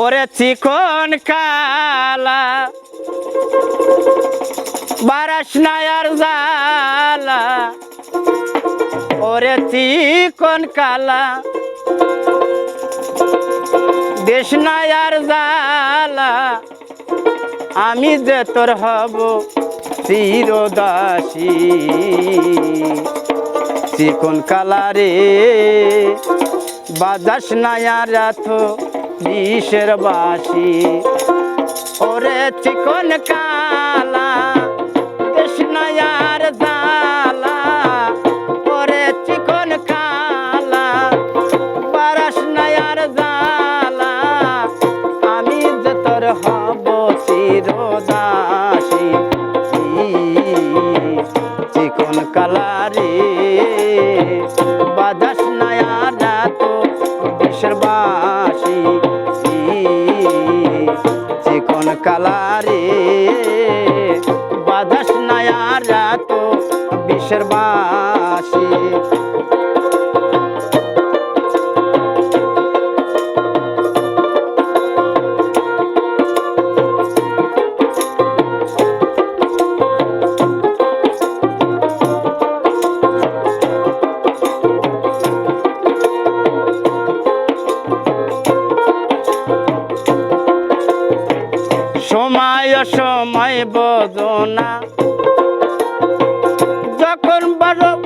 ওরে চিকন কালা, বারাস নায়ার জালা ওরে চিকন কালা, দেশ নায়ার জালা আমি যে তোর হব চিরদাসী। চিকন কালারে বাজাস নায়ার রাথ বিষের বাসি। ওরে চিকন কালা কৃষ্ণয়ার জালা ওরে চিকন কালা, বারাস নয়ার জালা আমি যে হব চিরদাসী। চিকন কালারে বাজাস নয়ার কালারে। বাধাস নায়ারা তো বিশ্বের বাসি। সময় সময় বদনা যখন বাসি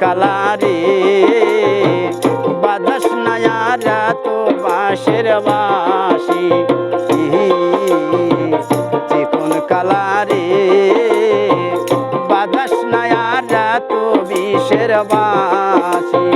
কালারে। বাদাস নয়ারা তো বাঁশের বাসি চিকন কালারে। বাদাস নয়ারা তো বিষের বাসি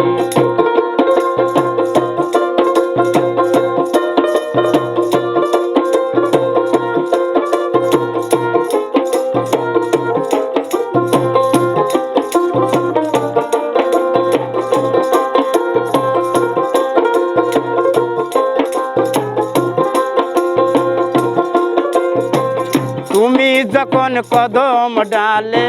যখন কদম ডালে?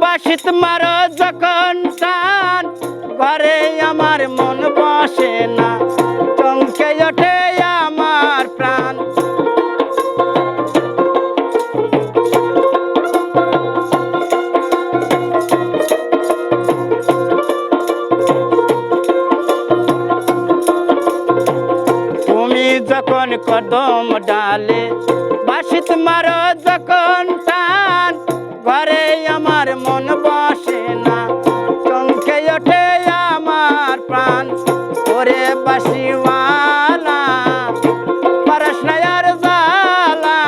বাসিত মারো যখন টান ঘরে আমার মন বসে না। কদম ডালে? বাসিত মারো যখন টান, ঘরে আমার মন বসে না। চমকে ওঠে আমার প্রাণ, ওরে বাসিওয়ালা, পারস নায়ার জালা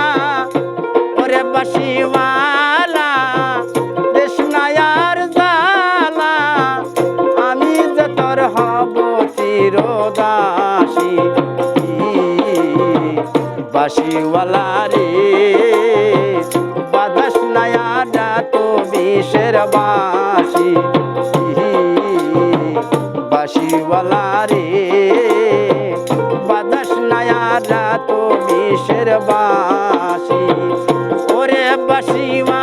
ওরে বাসিওয়ালা, দেশ নায়ার জালা আমি যে তোর হব চিরদাসী বাসিওয়ালা রে। বাদাস নায়ারা তো বিষের বাসি বাসিওয়ালা রে। বাদাস নায়ারা তো বিষের বাসি ওরে বাসিওয়ালা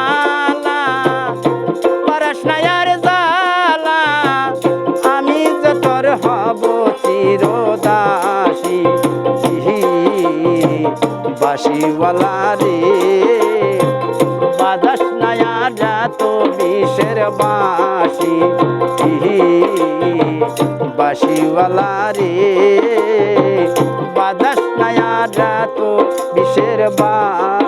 বাসিওয়ালা রে। বাদাস নায়ারা যাত বিষের বাসি বাসিওয়ালা রে। বাদাস নায়ারা যাত বিষের বাসি